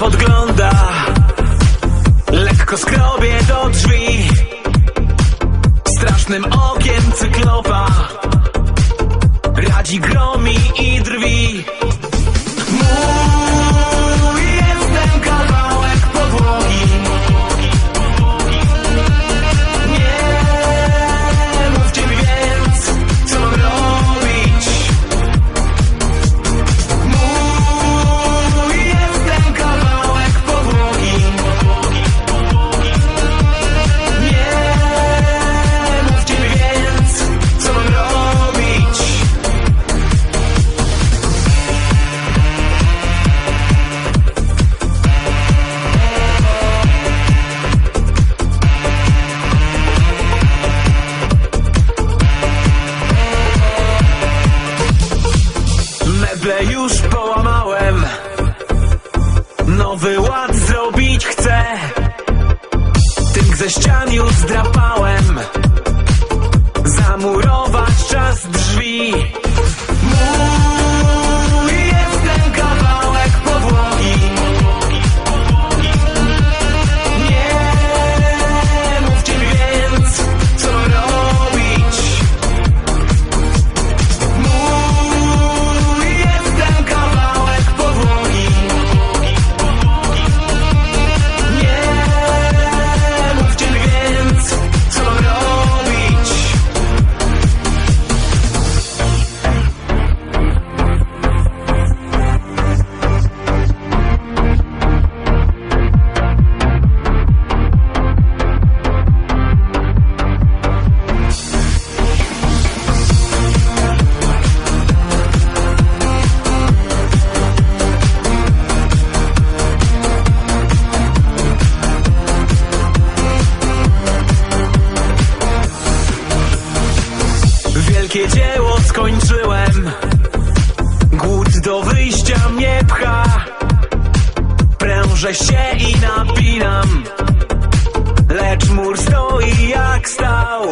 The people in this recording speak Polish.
Podgląda. Lekko skrobie do drzwi nimm Augen zu Glauben. Nowy ład zrobić chcę. Tynk ze ścian już zdrapałem. Zamurować czas drzwi Wielkie dzieło skończyłem. Głód do wyjścia mnie pcha. Prężę się i napinam. Lecz mur stoi jak stał